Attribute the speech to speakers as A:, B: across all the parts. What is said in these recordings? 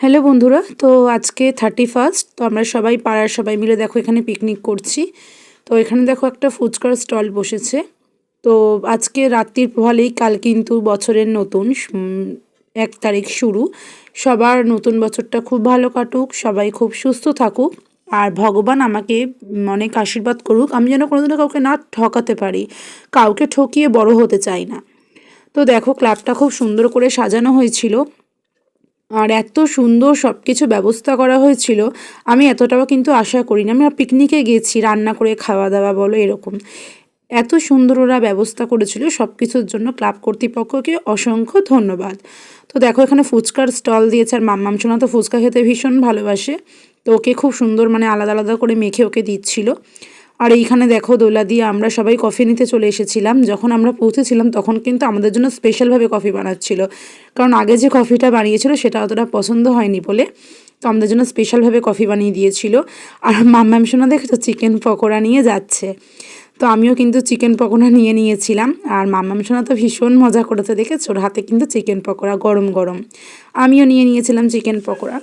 A: Hello বন্ধুরা, তো আজকে থার্টি ফার্স্ট তো আমরা সবাই পাড়ার সবাই মিলে দেখো এখানে পিকনিক করছি। তো এখানে দেখো একটা ফুচকার স্টল বসেছে। তো আজকে রাত্রির ফলেই কাল কিন্তু বছরের নতুন এক তারিখ শুরু। সবার নতুন বছরটা খুব ভালো কাটুক, সবাই খুব সুস্থ থাকুক। আর ভগবান আমাকে অনেক আশীর্বাদ করুক। আমি যেন কোনোদিনও কাউকে না ঠকাতে পারি, কাউকে ঠকিয়ে বড় হতে চাই না। তো দেখো ক্লাবটা খুব সুন্দর করে সাজানো হয়েছিল। আর এত সুন্দর সব কিছু ব্যবস্থা করা হয়েছিল, আমি এতটাও কিন্তু আশা করিনি। আমরা পিকনিকে গেছি, রান্না করে খাওয়া দাওয়া বলো, এরকম। এত সুন্দর ওরা ব্যবস্থা করেছিল সব কিছুর জন্য ক্লাব কর্তৃপক্ষকে অসংখ্য ধন্যবাদ। তো দেখো, এখানে ফুচকার স্টল দিয়েছে, আর মাম্মাম সোনা তো ফুচকা খেতে ভীষণ ভালোবাসে। তো ওকে খুব সুন্দর মানে আলাদা আলাদা করে মেখে ওকে দিচ্ছিল। আর এইখানে দেখো দোলা দিয়ে আমরা সবাই কফি নিতে চলে এসেছিলাম। যখন আমরা পৌঁছেছিলাম তখন কিন্তু আমাদের জন্য স্পেশালভাবে কফি বানাচ্ছিল। কারণ আগে যে কফিটা বানিয়েছিল সেটা অতটা পছন্দ হয়নি বলে। তো আমাদের জন্য স্পেশালভাবে কফি বানিয়ে দিয়েছিল। আর মাম্মাম সোনা দেখে তো চিকেন পকোড়া নিয়ে যাচ্ছে। তো আমিও কিন্তু চিকেন পকোড়া নিয়ে নিয়েছিলাম। আর মাম্মাম সোনা তো ভীষণ মজা করেছে, দেখেছ? ওর হাতে কিন্তু চিকেন পকোড়া গরম গরম। আমিও নিয়ে নিয়েছিলাম চিকেন পকোড়া।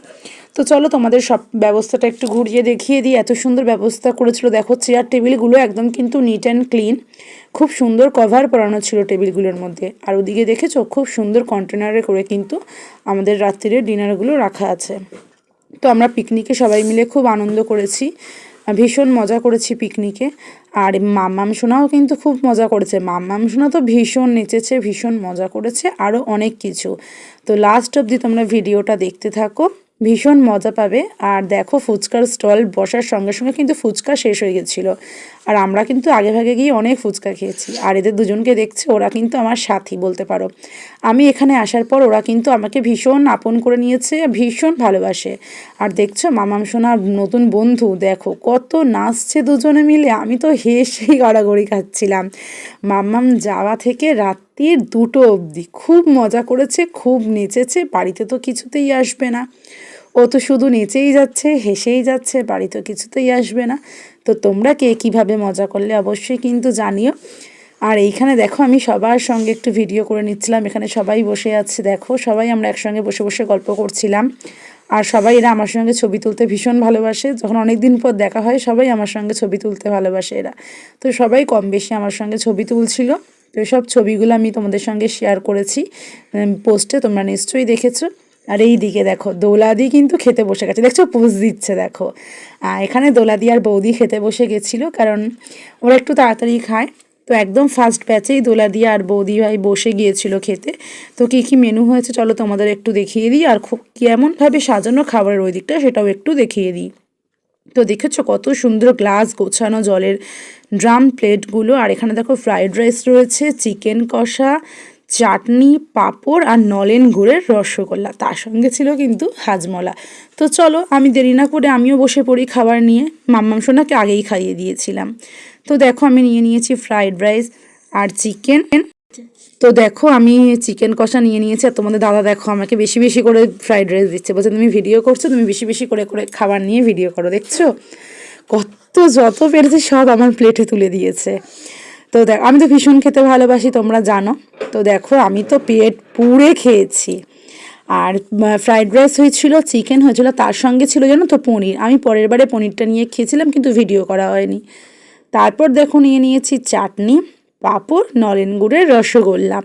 A: তো চলো তোমাদের সব ব্যবস্থাটা একটু ঘুরিয়ে দেখিয়ে দিই। এত সুন্দর ব্যবস্থা করেছিল। দেখো চেয়ার টেবিলগুলো একদম কিন্তু নিট অ্যান্ড ক্লিন খুব সুন্দর কভার পরানো ছিল টেবিলগুলোর মধ্যে। আর ওদিকে দেখেছ, খুব সুন্দর কন্টেনারে করে কিন্তু আমাদের রাত্রিরের ডিনারগুলো রাখা আছে। তো আমরা পিকনিকে সবাই মিলে খুব আনন্দ করেছি। ভীষণ মজা করেছি পিকনিকে আর মাম্মাম সোনাও কিন্তু খুব মজা করেছে। মাম্মাম সোনা তো ভীষণ নেচেছে, ভীষণ মজা করেছে আরও অনেক কিছু। তো লাস্ট অবধি তোমরা ভিডিওটা দেখতে থাকো। ভীষণ মজা পাবে। আর দেখো ফুচকার স্টল বসার সঙ্গে সঙ্গে কিন্তু ফুচকা শেষ হয়ে গেছিল। আর আমরা কিন্তু আগে ভাগে গিয়ে অনেক ফুচকা খেয়েছি। আর এদের দুজনকে দেখছে, ওরা কিন্তু আমার সাথী বলতে পারো। আমি এখানে আসার পর ওরা কিন্তু আমাকে ভীষণ আপন করে নিয়েছে, ভীষণ ভালোবাসে। আর দেখছ মামাম সোনার নতুন বন্ধু, দেখো কত নাচছে দুজনে মিলে। আমি তো হেসেই গড়াগড়ি খাচ্ছিলাম। মাম্মাম যাওয়া থেকে রাত্রির দুটো অবধি খুব মজা করেছে, খুব নেচেছে, বাড়িতে তো কিছুতেই আসবে না। ও তো শুধু নেচেই যাচ্ছে, হেসেই যাচ্ছে, বাড়ি তো কিছুতেই আসবে না। তো তোমরা কে কীভাবে মজা করলে অবশ্যই কিন্তু জানিও। আর এইখানে দেখো, আমি সবার সঙ্গে একটু ভিডিও করে নিচ্ছিলাম। এখানে সবাই বসে আছে, দেখো, সবাই আমরা একসঙ্গে বসে বসে গল্প করছিলাম। আর সবাই এরা আমার সঙ্গে ছবি তুলতে ভীষণ ভালোবাসে। যখন অনেক দিন পর দেখা হয়, সবাই আমার সঙ্গে ছবি তুলতে ভালোবাসে এরা। তো সবাই কম বেশি আমার সঙ্গে ছবি তুলছিল। তো সব ছবিগুলো আমি তোমাদের সঙ্গে শেয়ার করেছি। পোস্টে তোমরা নিশ্চয়ই দেখেছ। আর এই দিকে দেখো, দোলাদি কিন্তু খেতে বসে গেছে। দেখছ, পোজ দিচ্ছে, দেখো। এখানে দোলাদি আর বৌদি খেতে বসে গেছিল, কারণ ওরা একটু তাড়াতাড়ি খায়। তো একদম ফার্স্ট ব্যাচেই দোলাদি আর বৌদি ভাই বসে গিয়েছিল খেতে। তো কী কী মেনু হয়েছে, চলো তোমাদের একটু দেখিয়ে দিই। আর খুব কেমনভাবে সাজানো খাবারের ওই দিকটা সেটাও একটু দেখিয়ে দিই। তো দেখেছ, কত সুন্দর গ্লাস গোছানো জলের ড্রাম প্লেটগুলো আর এখানে দেখো ফ্রাইড রাইস রয়েছে চিকেন কষা চাটনি, পাঁপড় আর নলেন গুড়ের রসগোল্লা। তার সঙ্গে ছিল কিন্তু হাজমলা। তো চলো, আমি দেরি না করে আমিও বসে পড়ি খাবার নিয়ে। মাম্মাম সোনাকে আগেই খাইয়ে দিয়েছিলাম। তো দেখো, আমি নিয়ে নিয়েছি ফ্রাইড রাইস আর চিকেন তো দেখো, আমি চিকেন কষা নিয়ে নিয়েছি। আর তোমাদের দাদা দেখো, আমাকে বেশি বেশি করে ফ্রাইড রাইস দিচ্ছে। বলছে, তুমি ভিডিও করছ, তুমি বেশি বেশি করে করে খাবার নিয়ে ভিডিও করো, দেখছ? কত যত পেরেছে সব আমার প্লেটে তুলে দিয়েছে। তো দেখ, আমি তো ভীষণ খেতে ভালোবাসি, তোমরা জানো। তো দেখো, আমি তো পেট পুড়ে খেয়েছি। আর ফ্রাইড রাইস হয়েছিল চিকেন হয়েছিল, তার সঙ্গে ছিল জানো তো পনির। আমি পরের বারে পনিরটা নিয়ে খেয়েছিলাম, কিন্তু ভিডিও করা হয়নি। তারপর দেখো, নিয়ে নিয়েছি চাটনি, পাঁপড়, নলেন গুড়ের রসগোল্লা।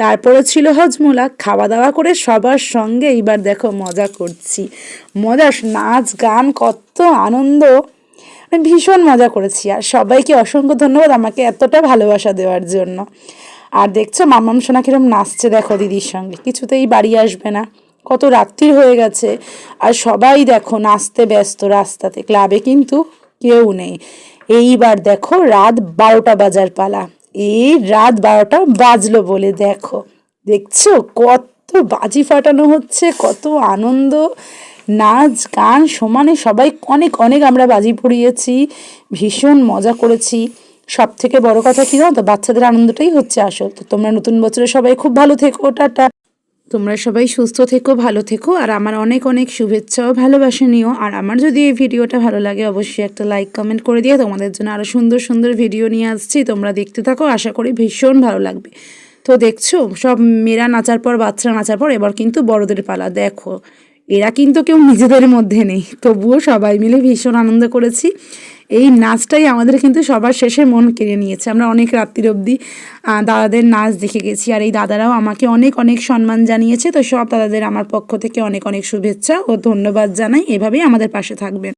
A: তারপরে ছিল হজমোলা খাওয়া দাওয়া করে সবার সঙ্গে এইবার দেখো মজা করছি। মজা নাচ গান কত আনন্দ! ভীষণ মজা করেছি আর সবাইকে অসংখ্য ধন্যবাদ আমাকে এতটা ভালোবাসা দেওয়ার জন্য। আর দেখছ, মামাম সোনা কিরম নাচছে দেখো দিদির সঙ্গে। কিছুতেই বাড়ি আসবে না। কত রাত্রির হয়ে গেছে। আর সবাই দেখো নাচতে ব্যস্ত রাস্তাতে। ক্লাবে কিন্তু কেউ নেই। এইবার দেখো রাত বারোটা বাজার পালা। এই রাত বারোটা বাজলো বলে দেখো। দেখছ? কত বাজি ফাটানো হচ্ছে, কত আনন্দ। নাচ, গান, সমানে সবাই অনেক অনেক আমরা বাজি পড়িয়েছি, ভীষণ মজা করেছি। সব থেকে বড় কথা কি জানো তো? বাচ্চাদের আনন্দটাই হচ্ছে আসল। তো তোমরা নতুন বছরে সবাই খুব ভালো থেকো, টাটা। তোমরা সবাই সুস্থ থেকো, ভালো থেকো, আর আমার অনেক অনেক শুভেচ্ছা ও ভালোবাসা নিও। আর আমার যদি এই ভিডিওটা ভালো লাগে, অবশ্যই একটা লাইক কমেন্ট করে দিয়ে তোমাদের জন্য আরও সুন্দর সুন্দর ভিডিও নিয়ে আসছি। তোমরা দেখতে থাকো, আশা করি ভীষণ ভালো লাগবে। তো দেখছ, সব মেয়েরা নাচার পর, বাচ্চারা নাচার পর, এবার কিন্তু বড়দের পালা। দেখো এরা কিন্তু কেউ নিজেদের মধ্যে নেই। তবুও সবাই মিলে ভীষণ আনন্দ করেছি। এই নাচটাই আমাদের কিন্তু সবার শেষে মন কেড়ে নিয়েছে। আমরা অনেক রাত্রির অবধি দাদাদের নাচ দেখে গেছি। আর এই দাদারাও আমাকে অনেক অনেক সম্মান জানিয়েছে। তো সব দাদাদের আমার পক্ষ থেকে অনেক অনেক শুভেচ্ছা ও ধন্যবাদ জানাই। এভাবেই আমাদের পাশে থাকবেন।